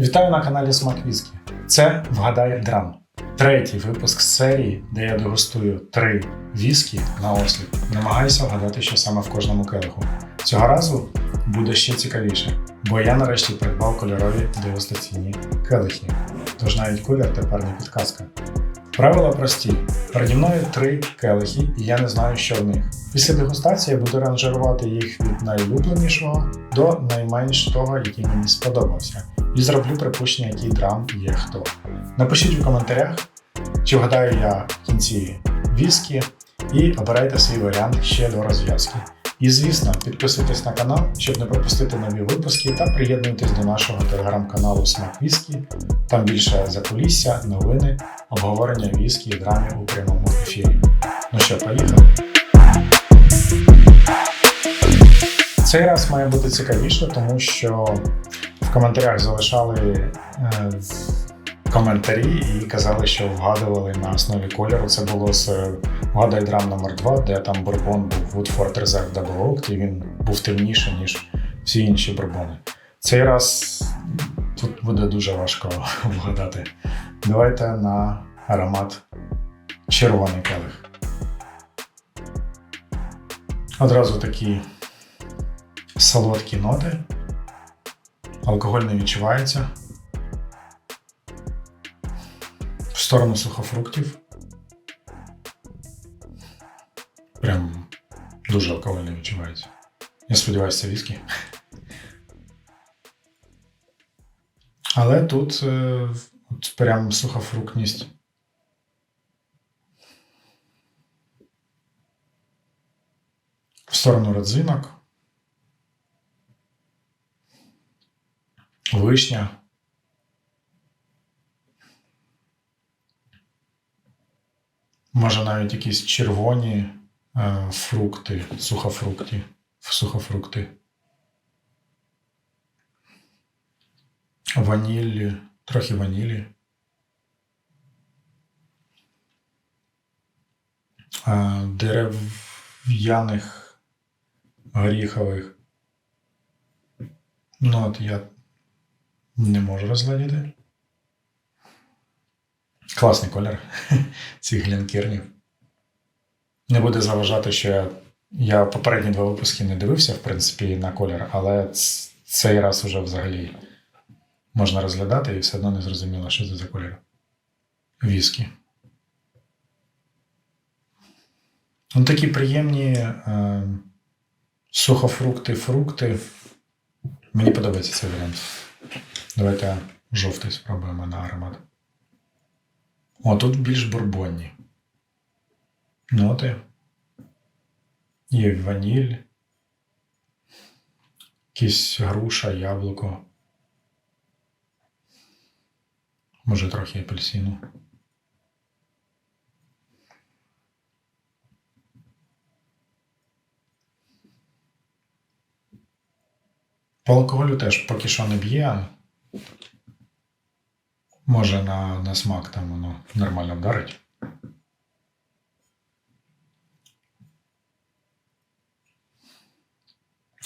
Вітаю на каналі Смак Віскі. Це Вгадай Драм. Третій випуск з серії, де я дегустую три віскі на осліп. Намагаюся вгадати, що саме в кожному келиху. Цього разу буде ще цікавіше, бо я нарешті придбав кольорові дегустаційні келихи. Тож навіть колір тепер не підказка. Правила прості. Переді мною три келихи, і я не знаю, що в них. Після дегустації я буду ранжирувати їх від найулюбленішого до найменш того, який мені сподобався. І зроблю припущення, який драм є хто. Напишіть у коментарях, чи вгадаю я в кінці віскі, і обирайте свій варіант ще до розв'язки. І звісно, підписуйтесь на канал, щоб не пропустити нові випуски, та приєднуйтесь до нашого телеграм-каналу Смак Віскі. Там більше закулісся, новини, обговорення віскі і драмів у прямому ефірі. Ну що, поїхали? Цей раз має бути цікавіше, тому що в коментарях залишали е, коментарі і казали, що вгадували на основі кольору. Це було з Вгадай драм номер 2 де там бурбон був Woodford Reserve Double Oak, і він був темніший, ніж всі інші бурбони. Цей раз тут буде дуже важко вгадати. Давайте на аромат червоний келих. Одразу такі солодкі ноти. Алкоголь не відчувається. В сторону сухофруктів. Прям дуже алкоголь не відчувається. Я сподіваюся, це віскі. Але тут е, от прям сухофруктність. В сторону родзинок. Вишня. Може навіть якісь червоні е, фрукти, сухофрукти, сухофрукти. Ванілі, трохи ванілі. Е, дерев'яних горіхових. Ну, от я не можу розглядіти. Класний колір цих глінкірнів. Не буде заважати, що я, я попередні два випуски не дивився, в принципі, на колір, але цей раз уже взагалі можна розглядати і все одно не зрозуміло, що це за колір. Віскі. Ну, такі приємні е, сухофрукти, фрукти. Мені подобається цей варіант. Давайте жовтий спробуємо на аромат. О, тут більш бурбонні. Ноти. Є ваніль. Якісь груша, яблуко. Може, трохи апельсину. По алкоголю теж поки що не б'є. Може на, на смак там воно нормально вдарить.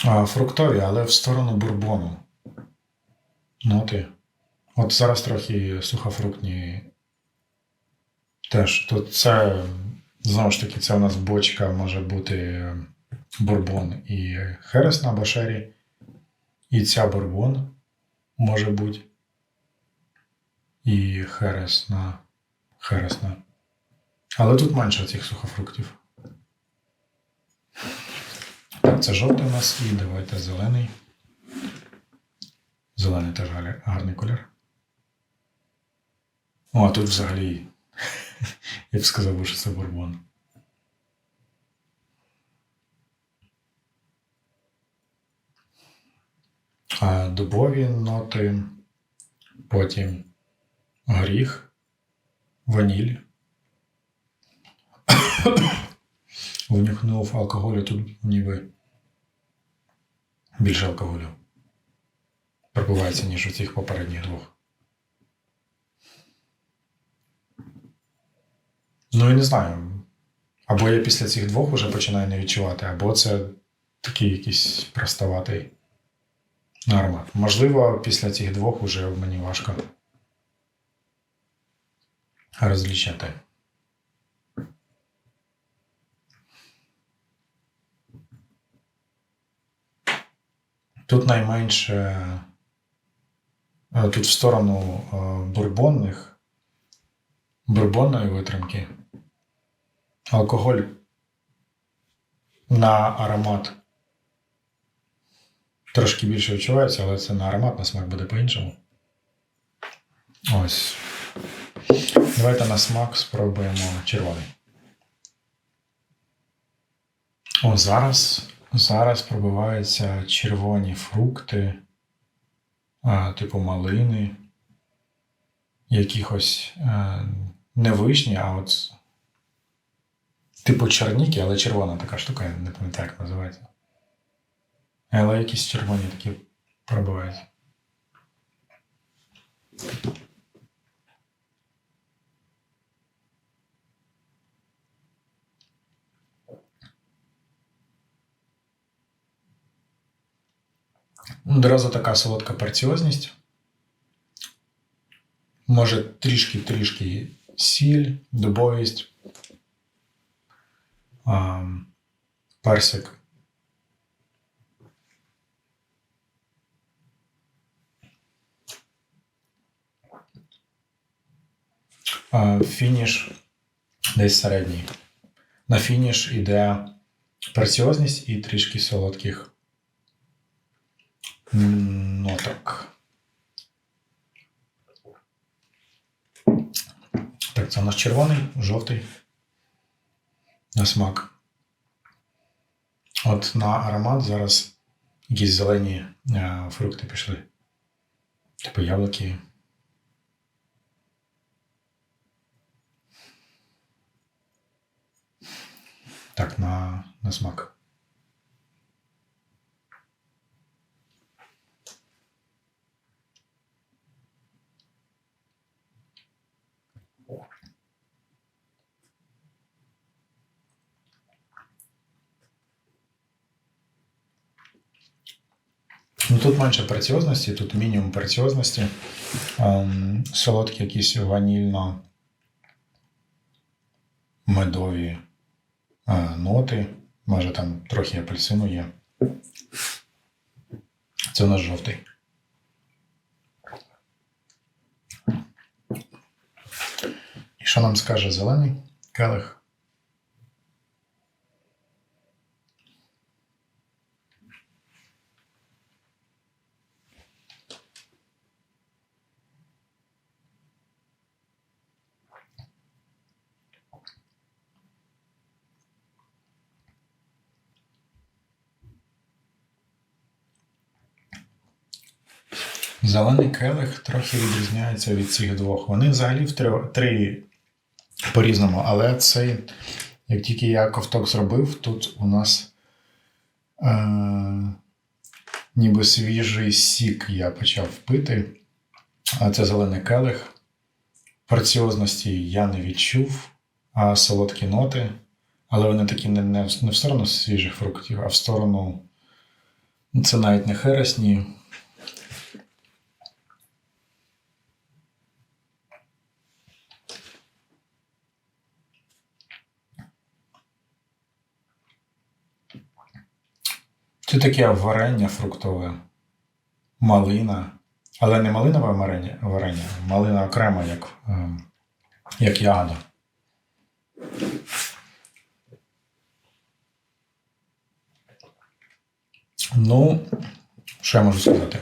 А, фруктові, але в сторону бурбону. Ноти. От зараз трохи сухофруктні. Теж. Тут це, знову ж таки, це у нас бочка може бути бурбон і херес на башері. І ця бурбон може бути. І херес на херес на. Але тут менше цих сухофруктів. Так, це жовтий у нас і давайте зелений. Зелений теж гарний колір. О, а тут взагалі. Я б сказав, що це бурбон. Дубові ноти, потім горіх, ваніль. Внюхнув алкоголю тут ніби більше алкоголю. Пробувається, ніж у цих попередніх двох. Ну і не знаю. Або я після цих двох уже починаю не відчувати, або це такий якийсь простоватий на аромат. Можливо, після цих двох уже мені важко розлічати. Тут найменше е, тут в сторону е, бурбонних, бурбонної витримки. Алкоголь на аромат трошки більше відчувається, але це на аромат, на смак буде по-іншому. Ось. Давайте на смак спробуємо червоний. О, зараз, зараз пробиваються червоні фрукти, а, типу малини, якихось е, не вишні, а от типу черніки, але червона така штука, я не пам'ятаю, як називається. Але якісь червоні такі пробиваються. Одразу така солодка парціозність. Може трішки-трішки сіль, дубовість, персик. А, Фініш десь середній. На фініш іде парціозність і трішки солодких ноток. Так, це у нас червоний, жовтий на смак. От на аромат зараз якісь зелені е, фрукти пішли. Типу яблуки. Так, на, на смак. Ну, тут менше парціозності, тут мінімум парціозності. Ем, солодкі якісь ванільно медові ноти. Може там трохи апельсину є. Це у нас жовтий. І що нам скаже зелений келих? Зелений келих трохи відрізняється від цих двох. Вони взагалі в три, три по-різному, але цей, як тільки я ковток зробив, тут у нас е, ніби свіжий сік я почав пити. А це зелений келих. Порціозності я не відчув, а солодкі ноти. Але вони такі не, не, не в сторону свіжих фруктів, а в сторону. ну, Це навіть не хересні. Це таке варення фруктове, малина. Але не малинове варення, варення, малина окремо, як, ем, як ягода. Ну, що я можу сказати?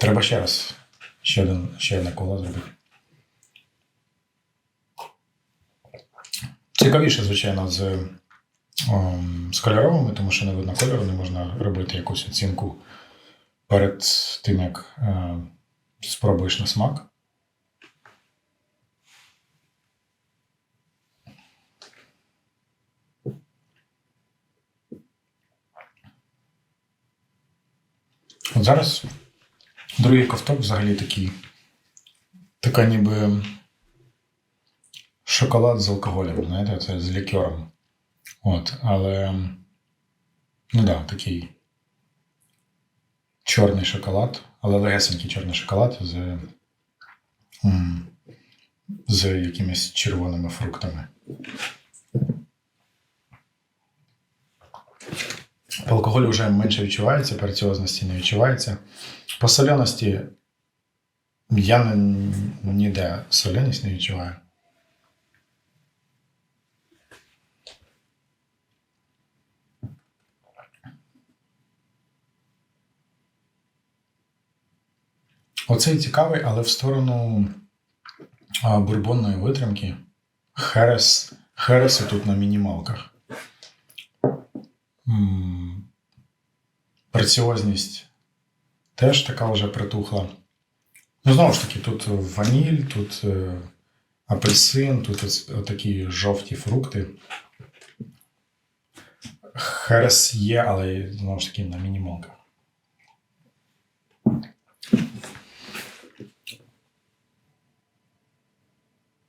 Треба ще раз ще, один, ще одне коло зробити. Цікавіше, звичайно, з, з кольоровими, тому що не видно кольору, не можна робити якусь оцінку перед тим, як е, спробуєш на смак. От зараз другий ковток взагалі такий. Така ніби шоколад з алкоголем, знаєте, це з лікером. От, але. Ну да, такий чорний шоколад, але легесенький чорний шоколад з, з якимись червоними фруктами. По алкоголю вже менше відчувається, перціозності не відчувається. По соляності я ніде соляність не відчуваю. Оцей цікавий, але в сторону бурбонної витримки. Херес, Хереси тут на мінімалках. Преціозність теж така вже притухла. Ну, знову ж таки, тут ваніль, тут е, апельсин, тут такі жовті фрукти. Херес є, але знову ж таки на мінімалках.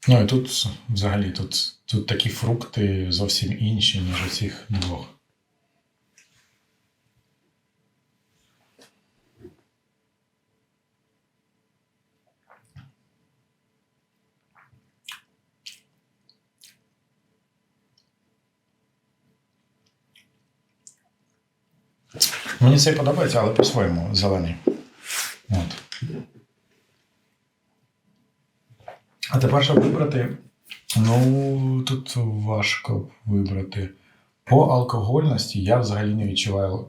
Ну і тут взагалі тут, тут такі фрукти зовсім інші, ніж у цих двох. Мені цей подобається, але по-своєму зелений. От. А тепер, щоб вибрати, ну тут важко вибрати. По алкогольності я взагалі не відчуваю,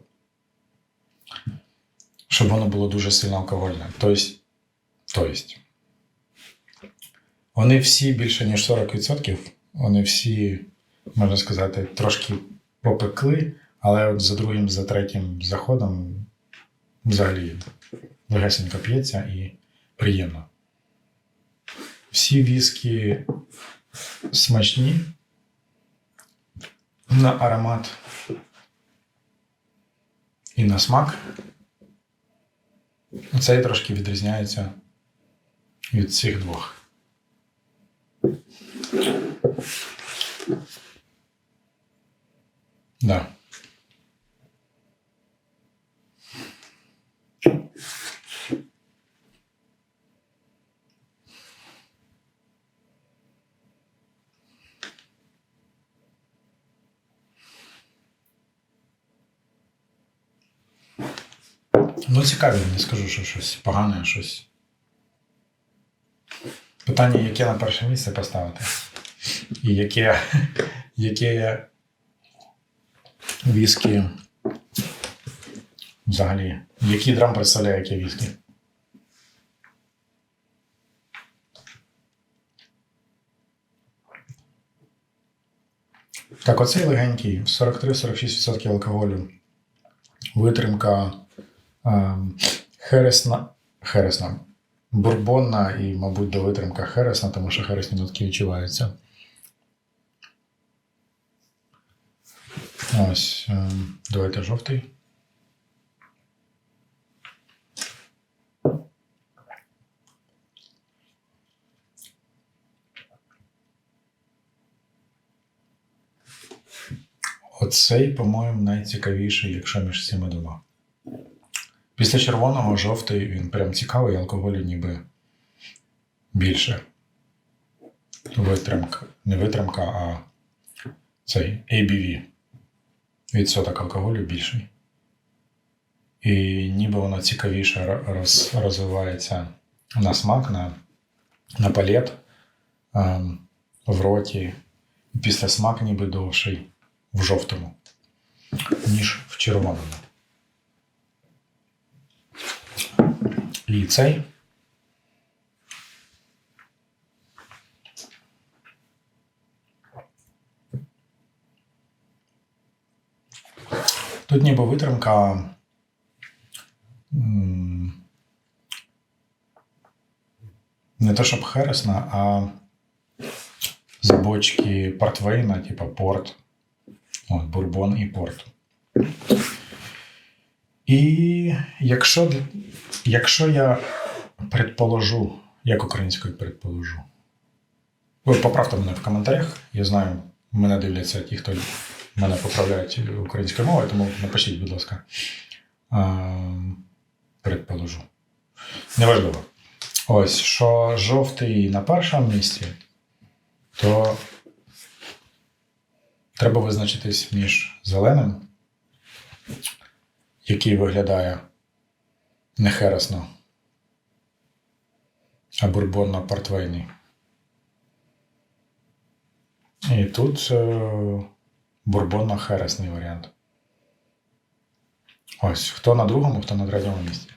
щоб воно було дуже сильно алкогольне. Тобто, тобто, вони всі більше, ніж 40%, вони всі, можна сказати, трошки попекли, але от за другим, за третім заходом взагалі легесенько п'ється і приємно. Всі віскі смачні на аромат і на смак. Цей трошки відрізняється від цих двох. Да. Ну, цікаві, не скажу, що щось погане, щось. Питання, яке на перше місце поставити. І яке, яке віскі взагалі. Який драм представляє яке віскі? Так, оцей легенький, 43-46% алкоголю. Витримка хересна, хересна, бурбонна і, мабуть, до витримка хересна, тому що хересні нотки відчуваються. Ось, ем, давайте жовтий. Оцей, по-моєму, найцікавіший, якщо між цими двома. Після червоного жовтий він прям цікавий, алкоголю ніби більше. Витримка. Не витримка, а цей ABV. Відсоток алкоголю більший. І ніби воно цікавіше роз, розвивається на смак, на, на палет ем, в роті. Після смак ніби довший в жовтому, ніж в червоному. І цей. Тут ніби витримка. Не то щоб хересна, а з бочки портвейна, типа порт. От, бурбон і порт. І якщо, якщо я предположу, як українською предположу, ви поправте мене в коментарях. Я знаю, мене дивляться ті, хто мене поправляють українською мовою, тому напишіть, будь ласка. Предположу. Неважливо. Ось, що жовтий на першому місці, то треба визначитись між зеленим, який виглядає нехересно, а бурбонно портвейний. І тут е, бурбонно хересний варіант. Ось, хто на другому, хто на третьому місці.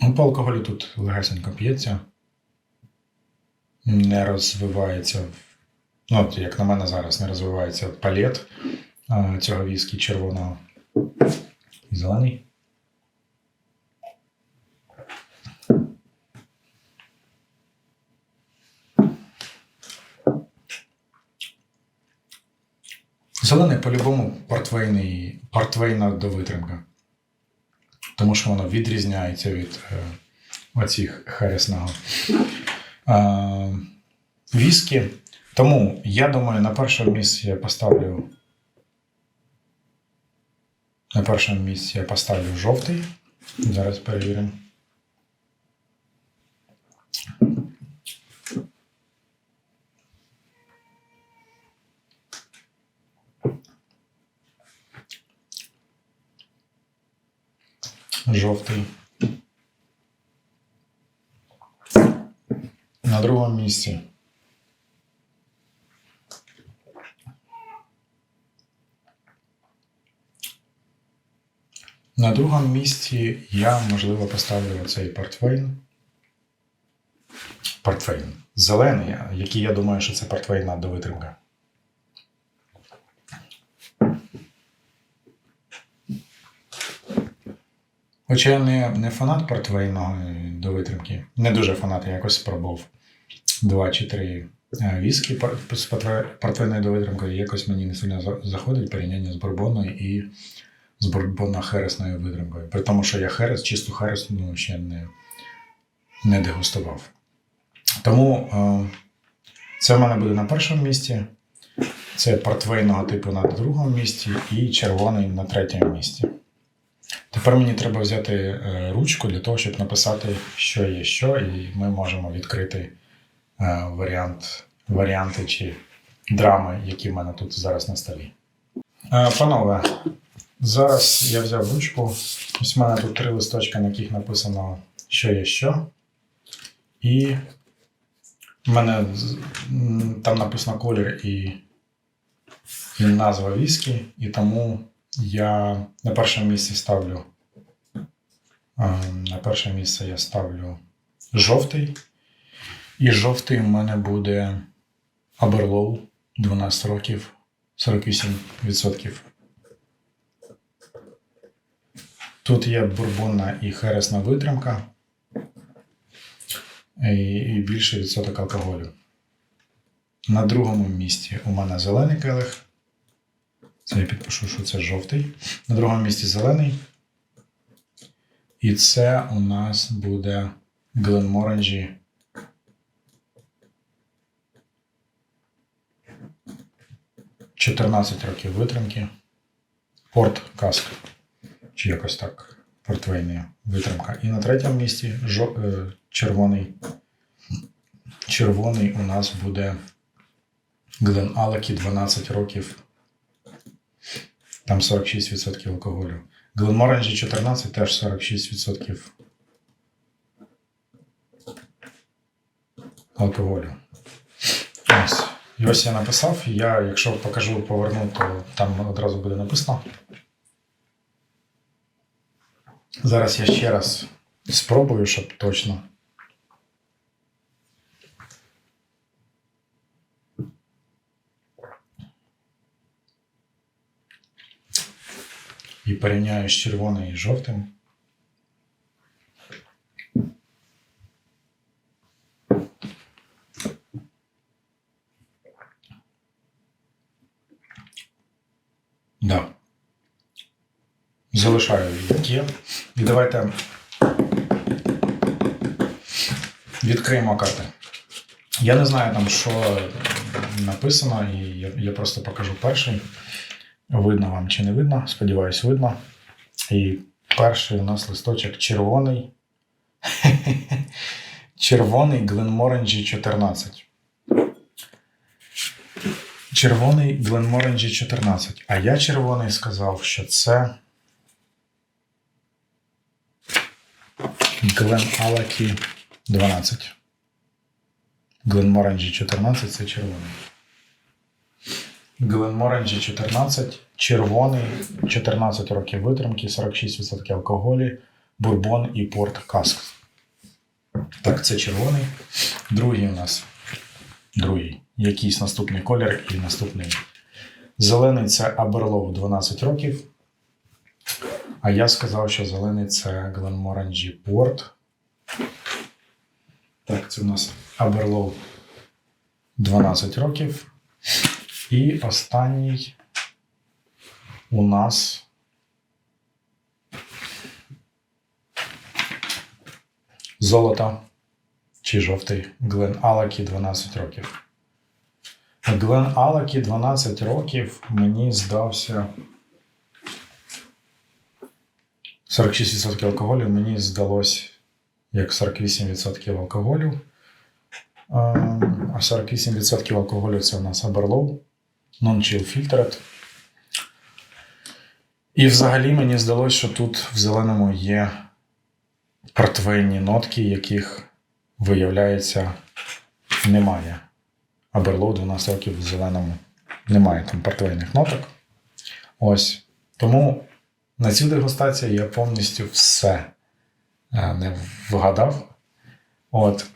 Ну, по алкоголю тут легесенько п'ється. Не розвивається, ну, от, як на мене зараз, не розвивається палет цього віскі червоного і зелений. Зелений по-любому портвейний, портвейна довитримка. Тому що воно відрізняється від е, оцих хересного е, віскі. Тому я думаю, на першому місці я поставлю. На першому місці я поставлю жовтий. Зараз перевіримо. Жовтий. На другому місці. На другому місці я, можливо, поставлю цей портфейн. Портфейн. Зелений, який я думаю, що це портфейн на довитримка. Хоча я не, не фанат портвейного до витримки. Не дуже фанат, я якось спробував два чи три е, віскі з портве- портвейною до витримкою. Якось мені не сильно заходить порівняння з бурбонною і з бурбонно-хересною витримкою. При тому, що я херес, чисту херес ну, ще не, не дегустував. Тому е, це в мене буде на першому місці. Це портвейного типу на другому місці і червоний на третьому місці. Тепер мені треба взяти е, ручку для того, щоб написати, що є що, і ми можемо відкрити е, варіант, варіанти чи драми, які в мене тут зараз на столі. Е, Панове, зараз я взяв ручку. Ось в мене тут три листочка, на яких написано, що є що. І в мене там написано колір і, і назва віскі, і тому я на першому місці ставлю. е, На перше місце я ставлю жовтий. І жовтий в мене буде Аберлоу 12 років 48%. Тут є бурбонна і хересна витримка. І, більший відсоток алкоголю. На другому місці у мене зелений келих. Це я підпишу, що це жовтий. На другому місці зелений. І це у нас буде Гленморенджі. Чотирнадцять років витримки. Порт каск. Чи якось так. Портвейна витримка. І на третьому місці жо, е, червоний. Червоний у нас буде Глен Алекі 12 років. Там 46% алкоголю. Гленморенджі 14 теж 46% алкоголю. Ось. І ось я написав. Я, якщо покажу поверну, то там одразу буде написано. Зараз я ще раз спробую, щоб точно. І порівняю з червоним і жовтим. Да. Залишаю як є. І давайте відкриємо карти. Я не знаю там, що написано, і я, просто покажу перший. Видно вам чи не видно? Сподіваюсь, видно. І перший у нас листочок червоний. Червоний Glenmorangie 14. Червоний Glenmorangie 14. А я червоний сказав, що це Glen Alaki 12. Glenmorangie 14 це червоний. Glenmorangie 14, червоний, 14 років витримки, 46% алкоголі, бурбон і порт каск. Так, це червоний. Другий у нас другий. Якийсь наступний колір і наступний. Зелений це Аберлоу 12 років. А я сказав, що зелений це Glenmorangie Port. Так, це у нас Аберлоу 12 років. І останній у нас золото чи жовтий Глен Алакі 12 років. Глен Алакі 12 років мені здався 46% алкоголю, мені здалось як 48% алкоголю. А 48% алкоголю це у нас Аберлоу, Non-Chill Filtered. І взагалі мені здалося, що тут в зеленому є портвейні нотки, яких, виявляється, немає. Аберлоу 12 років в зеленому немає там портвейних ноток. Ось. Тому на цю дегустацію я повністю все е, не вгадав. От.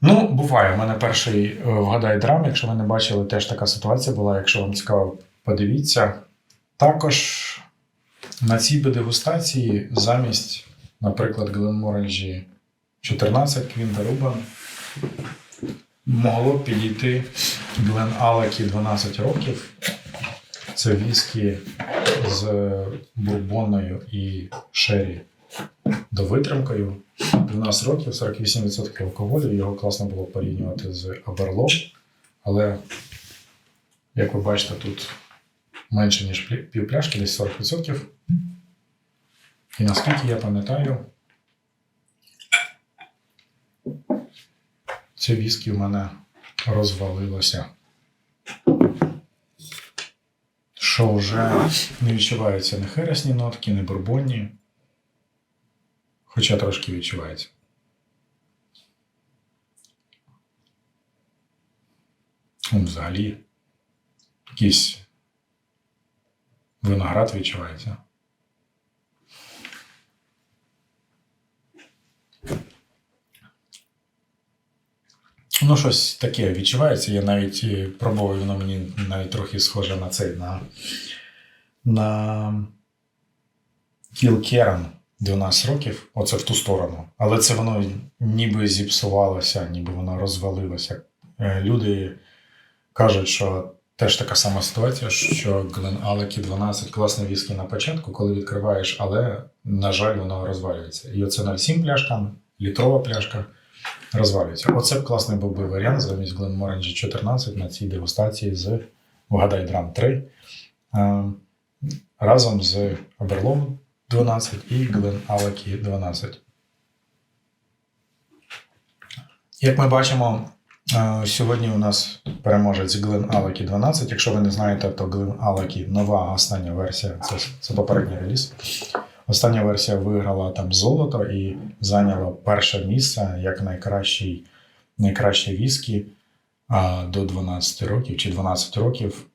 Ну, буває. У мене перший е, вгадай драм. Якщо ви не бачили, теж така ситуація була. Якщо вам цікаво, подивіться. Також на цій дегустації замість, наприклад, Glenmorangie 14 Квінта Рубан могло б підійти Glen Alaki 12 років. Це віскі з бурбонною і шері до витримкою. 12 років, 48% алкоголю. Його класно було порівнювати з Аберлом. Але, як ви бачите, тут менше, ніж плі- пів пляшки, десь 40%. І наскільки я пам'ятаю, це віскі в мене розвалилося. Що вже не відчуваються не хересні нотки, не бурбонні. Хоча трошки відчувається. Взагалі, якийсь виноград відчувається. Ну, щось таке відчувається. Я навіть е, пробував, воно мені навіть трохи схоже на цей, на, на Кілкеран 12 років, оце в ту сторону. Але це воно ніби зіпсувалося, ніби воно розвалилося. Е, Люди кажуть, що теж така сама ситуація, що Глен Алекі 12 класний віскі на початку, коли відкриваєш, але, на жаль, воно розвалюється. І оце 0,7 пляшка, літрова пляшка розвалюється. Оце б класний був би варіант замість Glenmorangie 14 на цій дегустації з Вгадай Драм 3 е, разом з Аберлом 12 і Glen Alaki 12. Як ми бачимо, е, сьогодні у нас переможець Glen Alaki 12. Якщо ви не знаєте, то Glen Alaki нова остання версія, це, це попередній реліз. Остання версія виграла там золото і зайняла перше місце як найкращий, найкраще віскі а, до 12 років чи 12 років.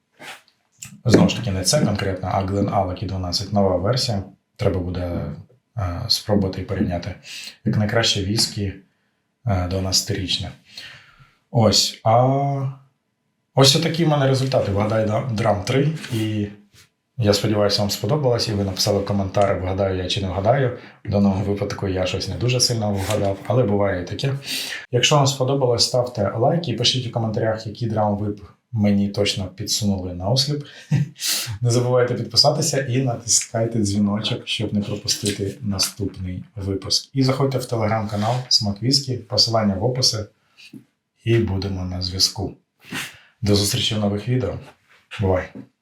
Знову ж таки, не це конкретно, а Glen Alaki 12 нова версія. Треба буде е, спробувати і порівняти. Як найкраще віскі е, 12-річне. Ось. А ось такі в мене результати. Вгадай Драм 3. І я сподіваюся, вам сподобалось, і ви написали коментар, вгадаю я чи не вгадаю. В даному випадку я щось не дуже сильно вгадав, але буває і таке. Якщо вам сподобалось, ставте лайк і пишіть у коментарях, які драм ви б мені точно підсунули на осліп. Не забувайте підписатися і натискайте дзвіночок, щоб не пропустити наступний випуск. І заходьте в телеграм-канал Смак посилання в описі, і будемо на зв'язку. До зустрічі в нових відео. Бувай!